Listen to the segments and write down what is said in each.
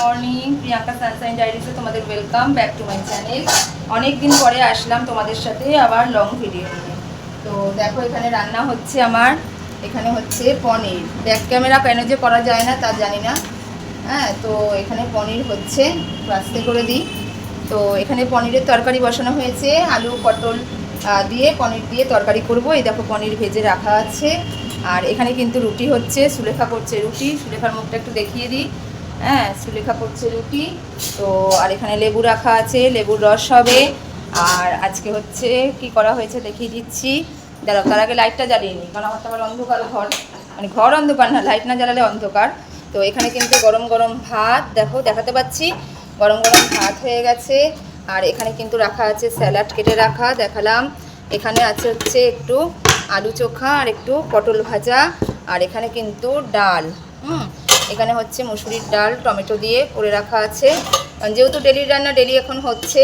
Morning Priyanka sunshine ডায়েরিতে তোমাদের welcome back to my channel অনেক দিন পরে আসলাম তোমাদের সাথে আবার লং ভিডিও নিয়ে। তো দেখো, এখানে রান্না হচ্ছে আমার, এখানে হচ্ছে পনির। ব্যাক ক্যামেরা কেন যে করা যায় না তা জানি না। হ্যাঁ তো এখানে পনির হচ্ছে আস্তে করে দিই। তো এখানে পনিরের তরকারি বসানো হয়েছে, আলু, পটল দিয়ে পনির দিয়ে তরকারি করব। এই দেখো, পনির ভেজে রাখা আছে। আর এখানে কিন্তু রুটি হচ্ছে, সুলেখা করছে রুটি। সুলেখার মুখটা একটু দেখিয়ে দিই। হ্যাঁ সুলেখা করছে রুটি। তো, আর এখানে লেবু রাখা আছে, লেবুর রস হবে। আর আজকে হচ্ছে কি করা হয়েছে দেখিয়ে দিচ্ছি। দাঁড়াও, তার আগে লাইটটা জ্বালিয়ে নিই, কারণ আমার তো আবার অন্ধকার ঘর। মানে ঘর অন্ধকার না লাইট না জ্বালালে অন্ধকার। তো, এখানে কিন্তু গরম গরম ভাত, দেখো, দেখাতে পাচ্ছি। গরম গরম ভাত হয়ে গেছে। আর এখানে কিন্তু রাখা আছে স্যালাড কেটে রাখা, দেখালাম। এখানে আছে হচ্ছে একটু আলু চোখা আর একটু পটল ভাজা। আর এখানে কিন্তু ডাল, হুম। এখানে হচ্ছে মুসুরির ডাল, টমেটো দিয়ে করে রাখা আছে। যেহেতু ডেলির রান্না, ডেলি এখন হচ্ছে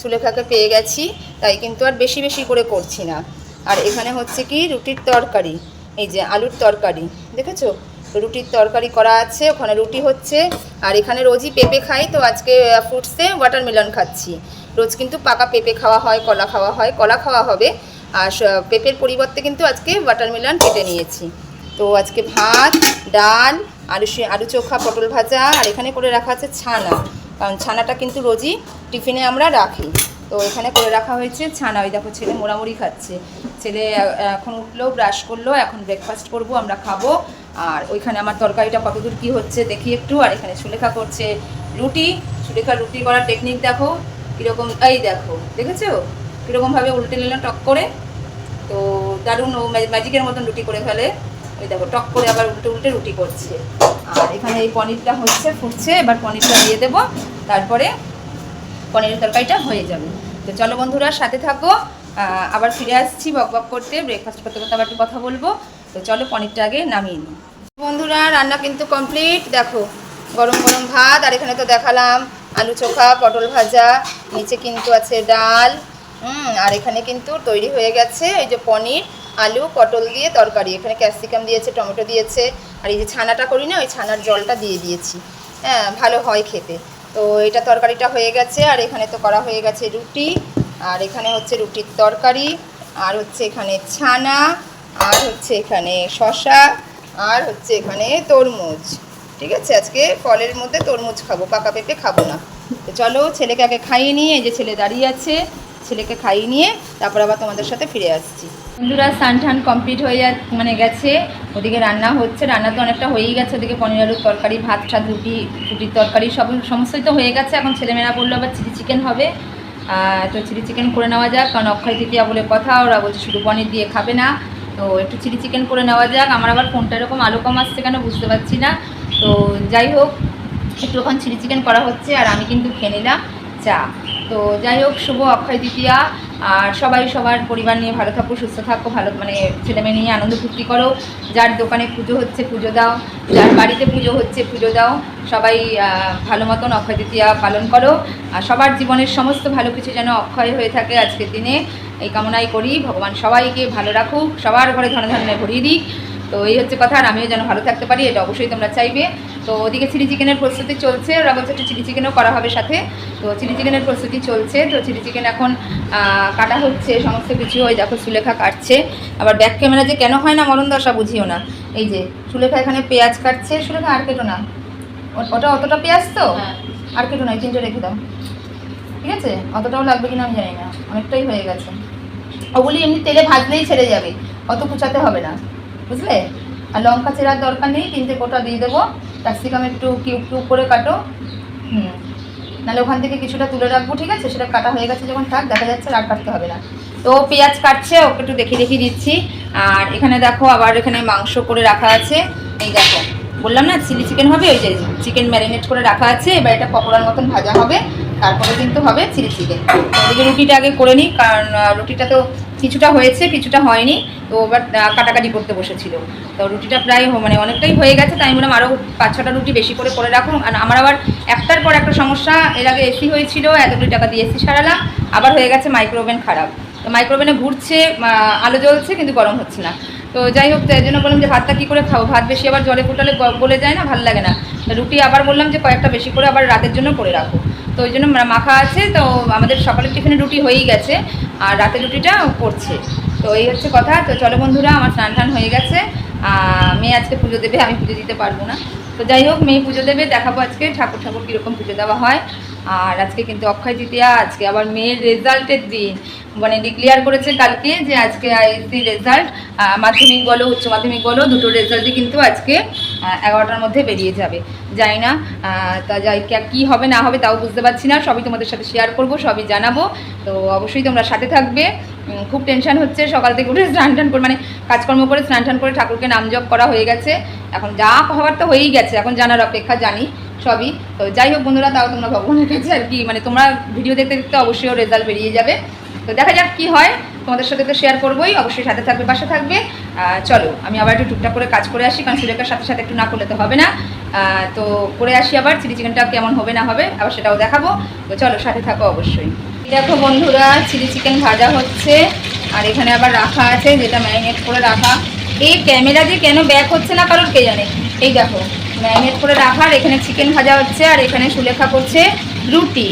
সুলেখাকে পেয়ে গেছি, তাই কিন্তু আর বেশি বেশি করে করছি না। আর এখানে হচ্ছে কি রুটির তরকারি, এই যে আলুর তরকারি, দেখেছ? রুটির তরকারি করা আছে, ওখানে রুটি হচ্ছে। আর এখানে রোজই পেঁপে খাই, তো আজকে ফ্রুটসে ওয়াটারমেলন খাচ্ছি। রোজ কিন্তু পাকা পেঁপে খাওয়া হয়, কলা খাওয়া হয়, কলা খাওয়া হবে। আর পেঁপের পরিবর্তে কিন্তু আজকে ওয়াটারমেলন কেটে নিয়েছি। তো আজকে ভাত, ডাল, আলু আলু চোখা, পটল ভাজা, আর এখানে করে রাখা আছে ছানা। কারণ ছানাটা কিন্তু রোজই টিফিনে আমরা রাখি। তো এখানে করে রাখা হয়েছে ছানা। ওই দেখো ছেলে মোড়ামুড়ি খাচ্ছে। ছেলে এখন উঠল, ব্রাশ করল, এখন ব্রেকফাস্ট করব, আমরা খাব। আর ওইখানে আমার তরকারিটা কতদূর কী হচ্ছে দেখি একটু। আর এখানে সুলেখা করছে রুটি। সুলেখা রুটি করার টেকনিক দেখো। কীরকম এই দেখো, দেখেছ? কীরকমভাবে উল্টে নিল টক করে। তো দারুণ ও ম্যাজিকের মতন রুটি করে ফেলে। ওই দেখো, টক করে আবার উল্টে উল্টে রুটি করছে। আর এখানে এই পনিরটা হচ্ছে, ফুটছে, এবার পনিরটা দিয়ে দেবো। তারপরে পনিরের তরকারিটা হয়ে যাবে। তো চলো বন্ধুরা, সাথে থাকো। আবার ফিরে আসছি বক বক করতে ব্রেকফাস্ট করতে করতে আবার একটু কথা বলব। তো চলো পনিরটা আগে নামিয়ে নিই। বন্ধুরা, রান্না কিন্তু কমপ্লিট দেখো, গরম গরম ভাত, আর এখানে তো দেখালাম আলু চোখা, পটল ভাজা, নিচে কিন্তু আছে ডাল। হুম, আর এখানে কিন্তু তৈরি হয়ে গেছে এই যে পনির, আলু, পটল দিয়ে তরকারি। এখানে ক্যাপসিকাম দিয়েছে, টমেটো দিয়েছে, আর এই যে ছানাটা করি না, ওই ছানার জলটা দিয়ে দিয়েছি। হ্যাঁ ভালো হয় খেতে। তো এটা তরকারিটা হয়ে গেছে, আর এখানে তো করা হয়ে গেছে রুটি, আর এখানে হচ্ছে রুটির তরকারি, আর হচ্ছে এখানে ছানা, আর হচ্ছে এখানে শশা আর হচ্ছে এখানে তরমুজ। ঠিক আছে? আজকে ফলের মধ্যে তরমুজ খাব, পাকা পেঁপে খাব না। তো চলো, ছেলেকে আগে খাইয়ে নিয়ে এই যে ছেলে দাঁড়িয়ে আছে। ছেলেকে খাইয়ে নিয়ে তারপর আবার তোমাদের সাথে ফিরে আসছি। বন্ধুরা স্নান টান কমপ্লিট হয়ে যা মানে গেছে। ওদিকে রান্না হচ্ছে। রান্না তো অনেকটা হয়েই গেছে। ওদিকে পনির আলুর তরকারি, ভাত ঠাত রুটি, রুটির তরকারি, সব সমস্তই তো হয়ে গেছে। এখন ছেলেমেয়েরা বলল আবার চিলি চিকেন হবে। তো চিলি চিকেন করে নেওয়া যাক। কারণ অক্ষয় তৃতীয়া বলে কথা। ওরা বলছে শুধু পনির দিয়ে খাবে না। তো একটু চিলি চিকেন করে নেওয়া যাক। আমার আবার ফোনটা এরকম আলো কম আসছে কেন বুঝতে পারছি না। তো যাই হোক একটু ওখান চিলি চিকেন করা হচ্ছে। আর আমি কিন্তু খেয়ে নিলাম চা। তো যাই হোক, শুভ অক্ষয় দ্বিতীয়া আর সবাই সবার পরিবার নিয়ে ভালো থাকো, সুস্থ থাকো, ভালো মানে ছেলেমেয়ে নিয়ে আনন্দ ফুর্তি করো। যার দোকানে পুজো হচ্ছে, পুজো দাও। যার বাড়িতে পুজো হচ্ছে, পুজো দাও। সবাই ভালো মতন অক্ষয় দ্বিতীয়া পালন করো। আর সবার জীবনের সমস্ত ভালো কিছু যেন অক্ষয় হয়ে থাকে আজকের দিনে। এই কামনাই করি। ভগবান সবাইকে ভালো রাখুক। সবার ঘরে ধনে ধনে ভরিয়ে দিক। তো এই হচ্ছে কথা আর আমিও যেন ভালো থাকতে পারি এটা অবশ্যই তোমরা চাইবে। তো ওদিকে চিলি চিকেনের প্রস্তুতি চলছে ওরা বলছে একটু চিলি চিকেনও করা হবে সাথে। তো চিলি চিকেনের প্রস্তুতি চলছে তো চিলি চিকেন এখন কাটা হচ্ছে সমস্ত কিছু ওই দেখো সুলেখা কাটছে। আবার ব্যাক ক্যামেরা যে কেন হয় না মরণ দশা বুঝিও না। এই যে সুলেখা এখানে পেঁয়াজ কাটছে সুলেখা আর কেটো না। ওটা অতটা পেঁয়াজ তো? আর কেটো না এই তিনটে রেখে দাও। ঠিক আছে? অতটাও লাগবে কিনা আমি জানি না অনেকটাই হয়ে গেছে। ওগুলি এমনি তেলে ভাজলেই ছেড়ে যাবে অত কুচাতে হবে না। বুঝলে? আর লঙ্কা চেরার দরকার নেই, তিনটে কোটা দিয়ে দেবো। ক্যাপসিকাম একটু কিউব কিউব করে কাটো। হুম। নাহলে ওখান থেকে কিছুটা তুলে রাখব, ঠিক আছে? সেটা কাটা হয়ে গেছে যখন থাক, দেখা যাচ্ছে আর কাটতে হবে না। তো পেঁয়াজ কাটছে, ওকে একটু দেখিয়ে দেখিয়ে দিচ্ছি। আর এখানে দেখো, আবার এখানে মাংস করে রাখা আছে। এই দেখো, বললাম না, চিলি চিকেন হবে? ওই যে চিকেন ম্যারিনেট করে রাখা আছে। এবার এটা পকোড়ার মতন ভাজা হবে। তারপরে কিন্তু হবে চিলি চিকেন। ওদিকে রুটিটা আগে করে নিই, কারণ রুটিটা তো কিছুটা হয়েছে, কিছুটা হয়নি। তো এবার কাটাকাটি করতে বসেছিল। তো রুটিটা প্রায় মানে অনেকটাই হয়ে গেছে, তাই বললাম আরও পাঁচ ছটা রুটি বেশি করে করে রাখুন। আর আমার আবার একটার পর একটা সমস্যা, এর আগে এসি হয়েছিল এত কোটি টাকা দিয়ে এসি সারালাম, আবার হয়ে গেছে মাইক্রোওভেন খারাপ। তো মাইক্রোওভেনে ঘুরছে আলো জ্বলছে, কিন্তু গরম হচ্ছে না। তো যাই হোক তাই জন্য বললাম যে ভাতটা কী করে খাব? ভাত বেশি আবার জলে ফুটালে গলে যায় না, ভালো লাগে না। রুটি আবার বললাম যে কয়েকটা বেশি করে আবার রাতের জন্য করে রাখো। তো ওই জন্য মাখা আছে, তো আমাদের সকালের টিফিনে রুটি হয়েই গেছে। আর রাতের রুটিটা করছে। তো এই হচ্ছে কথা। তো চলো বন্ধুরা, আমার স্নান টান হয়ে গেছে। মেয়ে আজকে পুজো দেবে, আমি পুজো দিতে পারব না। তো যাই হোক, মেয়ে পুজো দেবে, দেখাবো আজকে ঠাকুর ঠাকুর কীরকম পুজো দেওয়া হয়। আর আজকে কিন্তু অক্ষয় তৃতীয়া, আজকে আবার মেয়ের রেজাল্টের দিন। মানে ডিক্লেয়ার করেছে কালকে যে আজকে আইএসসি রেজাল্ট। মাধ্যমিক বলো, উচ্চ মাধ্যমিক বলো, দুটো রেজাল্টই কিন্তু আজকে এগারোটার মধ্যে বেরিয়ে যাবে। জানি না তা যাই, কী হবে না হবে তাও বুঝতে পারছি না। সবই তোমাদের সাথে শেয়ার করব, সবই জানাব। তো অবশ্যই তোমরা সাথে থাকবে। খুব টেনশন হচ্ছে, সকাল থেকে উঠে স্নান টান করে মানে কাজকর্ম করে স্নান টান করে ঠাকুরকে নাম জপ করা হয়ে গেছে। এখন যা হওয়ার তো হয়েই গেছে, এখন জানার অপেক্ষা জানি, সবই। তো যাই হোক বন্ধুরা, তাও তোমরা ভগবানের কাছে আর কি মানে তোমরা ভিডিও দেখতে দেখতে অবশ্যই রেজাল্ট বেরিয়ে যাবে। তো দেখা যাক কি হয়। তোমাদের সাথে তো শেয়ার করবোই, অবশ্যই সাথে থাকবে, পাশে থাকবে। চলো, আমি আবার একটু টুকটাক করে কাজ করে আসি, কারণ সুরেখার সাথে সাথে একটু না করলে তো হবে না। তো করে আসি আবার, চিলি চিকেনটা কেমন হবে না হবে, আবার সেটাও দেখাবো। তো চলো, সাথে থাকো অবশ্যই। দেখো বন্ধুরা, চিলি চিকেন ভাজা হচ্ছে, আর এখানে আবার রাখা আছে, যেটা ম্যারিনেট করে রাখা। এই ক্যামেরা দিয়ে কেন ব্যাক হচ্ছে না কারোর কে জানে? এই দেখো, ম্যারিনেট করে রাখার এখানে চিকেন ভাজা হচ্ছে, আর এখানে সুলেখা করছে রুটি।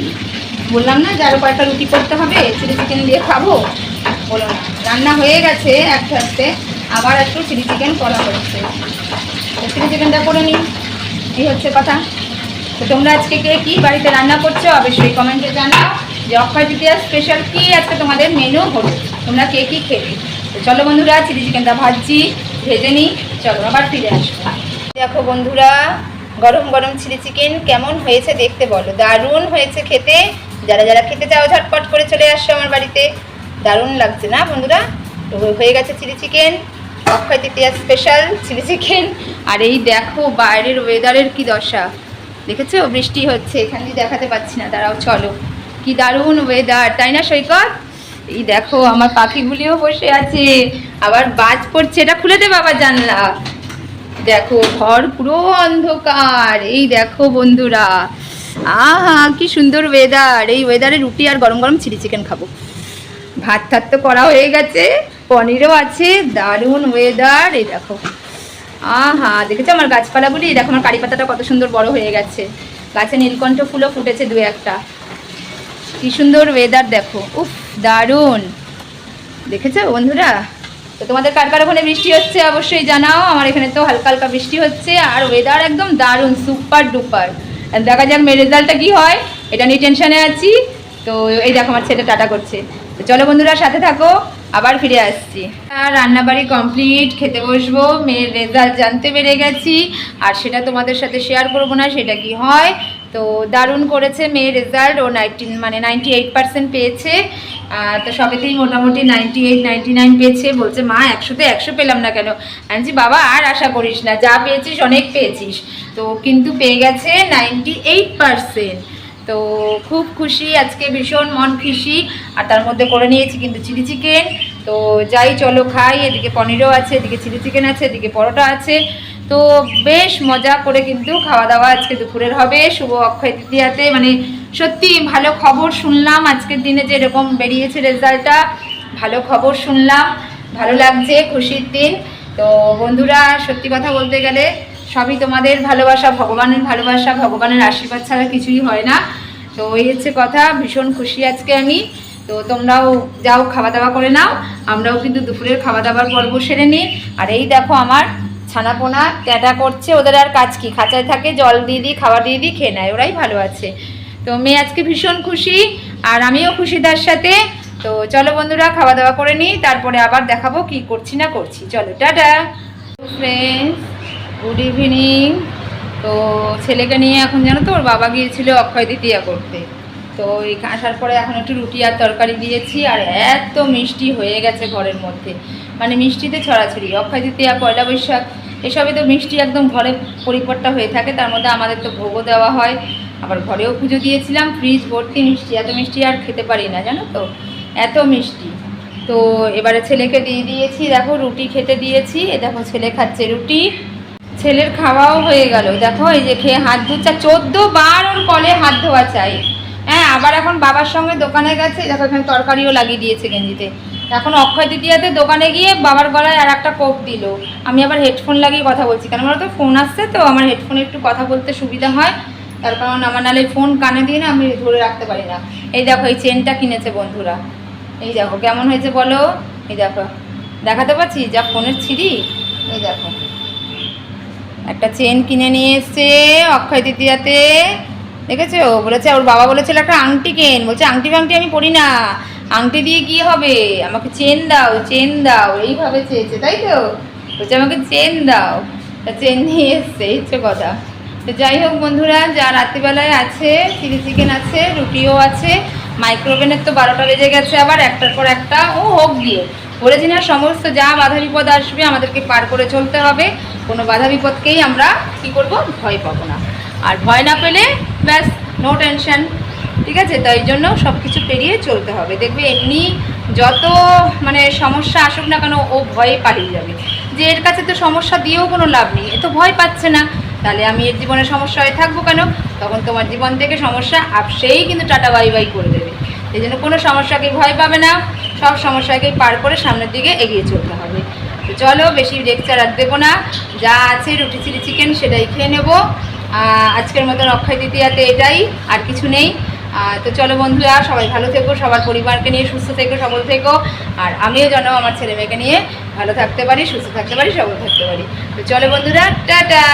বললাম না যে আরও কয়েকটা রুটি করতে হবে? চিলি চিকেন দিয়ে খাব? বলো না। রান্না হয়ে গেছে একটা আস্তে আবার একটু চিলি চিকেন করা হচ্ছে। চিলি চিকেনটা করে নিই। এই হচ্ছে কথা। তো তোমরা আজকে কে কী বাড়িতে রান্না করছ অবশ্যই কমেন্টে জানাও। যে অক্ষয় তৃতীয়া স্পেশাল কি আজকে তোমাদের মেনু হলো? তোমরা কে কী খেলে? তো চলো বন্ধুরা, চিলি চিকেনটা ভাজছি, ভেজে নিই। চলো আবার ফিরে আসব দেখো বন্ধুরা, গরম গরম চিলি চিকেন কেমন হয়েছে দেখতে বলো। দারুণ হয়েছে খেতে। যারা যারা খেতে চাও ঝটপট করে চলে আসছো আমার বাড়িতে। দারুণ লাগছে না বন্ধুরা? তো হয়ে গেছে chilli chicken, Akshaya Tritiya special chilli chicken. আর এই দেখো বাইরের ওয়েদারের কি দশা। দেখেছ? বৃষ্টি হচ্ছে, এখান দিয়ে দেখাতে পাচ্ছি না। দাঁড়াও, চলো। কি দারুণ ওয়েদার তাই না সৈকত? এই দেখো, আমার পাখিগুলিও বসে আছে। আবার বাজ পড়ছে, এটা খুলে দেবে আবার জানলা। দেখো, ঘর পুরো অন্ধকার। এই দেখো বন্ধুরা। আহা, কি সুন্দর ওয়েদার এই ওয়েদারে রুটি আর গরম গরম চিলি চিকেন খাব। ভাত টাত তো করা হয়ে গেছে, পনিরও আছে, দারুণ ওয়েদার এই দেখো। আহা, দেখেছ আমার গাছপালাগুলি? দেখো আমার কারি পাতাটা কত সুন্দর বড় হয়ে গেছে। গাছে নীলকণ্ঠ ফুলও ফুটেছে দু একটা। কি সুন্দর ওয়েদার দেখো। উফ, দারুণ। দেখেছ বন্ধুরা? তো তোমাদের কার কার ওখানে বৃষ্টি হচ্ছে অবশ্যই জানাও। আমার এখানে তো হালকা হালকা বৃষ্টি হচ্ছে আর ওয়েদার একদম দারুণ সুপার ডুপার দেখা যাক মেয়ের রেজাল্টটা কি হয়, এটা নিয়ে টেনশনে আছি। তো এই দেখো আমার ছেলে টাটা করছে। তো চলো বন্ধুরা সাথে থাকো আবার ফিরে আসছি। আর রান্নাবাড়ি কমপ্লিট খেতে বসবো মেয়ের রেজাল্ট জানতে পেরে গেছি আর সেটা তোমাদের সাথে শেয়ার করব না সেটা কি হয়? তো দারুণ করেছে মেয়ের রেজাল্ট ও নাইনটিন মানে নাইনটি এইট পার্সেন্ট পেয়েছে তো সবেতেই মোটামুটি নাইনটি এইট নাইনটি নাইন পেয়েছে বলছে মা একশোতে একশো পেলাম না কেন? বলছি, বাবা আর আশা করিস না যা পেয়েছিস অনেক পেয়েছিস। তো কিন্তু পেয়ে গেছে নাইনটি এইট পার্সেন্ট তো খুব খুশি, আজকে ভীষণ মন খুশি। আর তার মধ্যে করে নিয়েছি কিন্তু চিলি চিকেন। তো যাই, চলো খাই। এদিকে পনিরও আছে, এদিকে চিলি চিকেন আছে, এদিকে পরোটা আছে। তো বেশ মজা করে কিন্তু খাওয়া দাওয়া আজকে দুপুরের হবে। শুভ অক্ষয় তৃতীয়াতে। মানে সত্যি ভালো খবর শুনলাম আজকের দিনে যে এরকম বেরিয়েছে রেজাল্টটা। ভালো খবর শুনলাম। ভালো লাগছে, খুশির দিন। তো বন্ধুরা, সত্যি কথা বলতে গেলে সবই তোমাদের ভালোবাসা, ভগবানের ভালোবাসা, ভগবানের আশীর্বাদ ছাড়া কিছুই হয় না। তো এই হচ্ছে কথা, ভীষণ খুশি আজকে আমি। তো তোমরাও যাও খাওয়া দাওয়া করে নাও। আমরাও কিন্তু দুপুরের খাওয়া দাওয়ার পর্ব সেরে নিই। আর এই দেখো আমার ছানাপোনা ট্যাটা করছে। ওদের আর কাজ কি? খাঁচায় থাকে, জল দিয়ে দিই খাবার দিয়ে দিই, খেয়ে নেয়, ওরাই ভালো আছে। তো মেয়ে আজকে ভীষণ খুশি, আর আমিও খুশি তার সাথে। তো চলো বন্ধুরা খাওয়া দাওয়া করে নিই। তারপরে আবার দেখাবো কি করছি না করছি। চলো, টাটা। ফ্রেন্ডস গুড ইভিনিং তো ছেলেকে নিয়ে এখন জানো তো, ওর বাবা গিয়েছিল অক্ষয় তৃতীয়া করতে। তো আসার পরে এখন একটু রুটি আর তরকারি দিয়েছি, আর এত মিষ্টি হয়ে গেছে ঘরের মধ্যে। মানে মিষ্টিতে ছড়াছড়ি। অক্ষয় তৃতীয়া, পয়লা বৈশাখ এসবে তো মিষ্টি একদম ঘরে পরিপট্টা হয়ে থাকে, তার মধ্যে আমাদের তো ভোগও দেওয়া হয়। আবার ঘরেও পুজো দিয়েছিলাম ফ্রিজ ভর্তি মিষ্টি, এত মিষ্টি আর খেতে পারি না, জানো তো? এত মিষ্টি। তো এবারে ছেলেকে দিয়ে দিয়েছি, দেখো রুটি খেতে দিয়েছি, এ দেখো ছেলে খাচ্ছে রুটি। ছেলের খাওয়াও হয়ে গেল। দেখো, এই যে খেয়ে হাত ধুচ্ছে। চোদ্দ বার ওর কলে হাত ধোয়া চাই। হ্যাঁ আবার এখন বাবার সঙ্গে দোকানে গেছে। দেখো, এখানে তরকারিও লাগিয়ে দিয়েছে গেঞ্জিতে। এখন অক্ষয় তৃতীয়াতে দোকানে গিয়ে বাবার গলায় আর একটা কোপ দিল। আমি আবার হেডফোন লাগিয়ে কথা বলছি। কেন তো ফোন আসছে তো, আমার হেডফোনে একটু কথা বলতে সুবিধা হয়। তার কারণ আমার নালে ফোন কানে দিয়ে না আমি ধরে রাখতে পারি না। এই দেখো, এই চেনটা কিনেছে বন্ধুরা। এই দেখো, কেমন হয়েছে বলো? এই দেখো, দেখাতে পাচ্ছি যা ফোনের ছিঁড়ি। এই দেখো। একটা চেন কিনে নিয়ে এসছে অক্ষয় তৃতীয়াতে। দেখেছ? বলেছে, ওর বাবা বলেছিল একটা আংটি কেন? বলছে, আংটি ফাংটি আমি পড়ি না। আংটি দিয়ে কি হবে? আমাকে চেন দাও চেন দাও। এইভাবে চেয়েছে, তাই তো? বলছে, আমাকে চেন দাও। চেন নিয়ে এসছে হচ্ছে কথা। তো যাই হোক বন্ধুরা, যা রাত্রিবেলায় আছে, চিলি চিকেন আছে, রুটিও আছে মাইক্রোওভেনের তো বারোটা বেজে গেছে আবার, একটার পর একটা, ও হোক গিয়ে। বলেছি সমস্ত যা বাধা বিপদ আসবে আমাদেরকে পার করে চলতে হবে। কোনো বাধা বিপদকেই আমরা কি করব? ভয় পাবো না। আর ভয় না পেলে ব্যাস নো টেনশন ঠিক আছে? তাই জন্য সব কিছু পেরিয়ে চলতে হবে। দেখবে এমনি যত মানে সমস্যা আসুক না কেন, ও ভয়ে পালিয়ে যাবে। যে এর কাছে তো সমস্যা দিয়েও কোনো লাভ নেই। এ তো ভয় পাচ্ছে না। তাহলে আমি এর জীবনে সমস্যা হয়ে থাকব কেন? তখন তোমার জীবন থেকে সমস্যা আপসেই কিন্তু টাটা বাই বাই করে দেবে। এই জন্য কোনো সমস্যাকে ভয় পাবে না। সব সমস্যাকে পার করে সামনের দিকে এগিয়ে চলতে হবে। তো চলো, বেশি লেকচার আর দেবো না। যা আছে, রুটি চিলি চিকেন সেটাই খেয়ে নেব। আজকের মতন অক্ষয় তৃতীয়াতে এটাই, আর কিছু নেই। তো চলো বন্ধুরা, সবাই ভালো থেকো, সবার পরিবারকে নিয়ে সুস্থ থেকো, সবল থেকো। আর আমিও যেন আমার ছেলে মেয়েকে নিয়ে ভালো থাকতে পারি, সুস্থ থাকতে পারি, সবল থাকতে পারি। তো চলো বন্ধুরা, টাটা!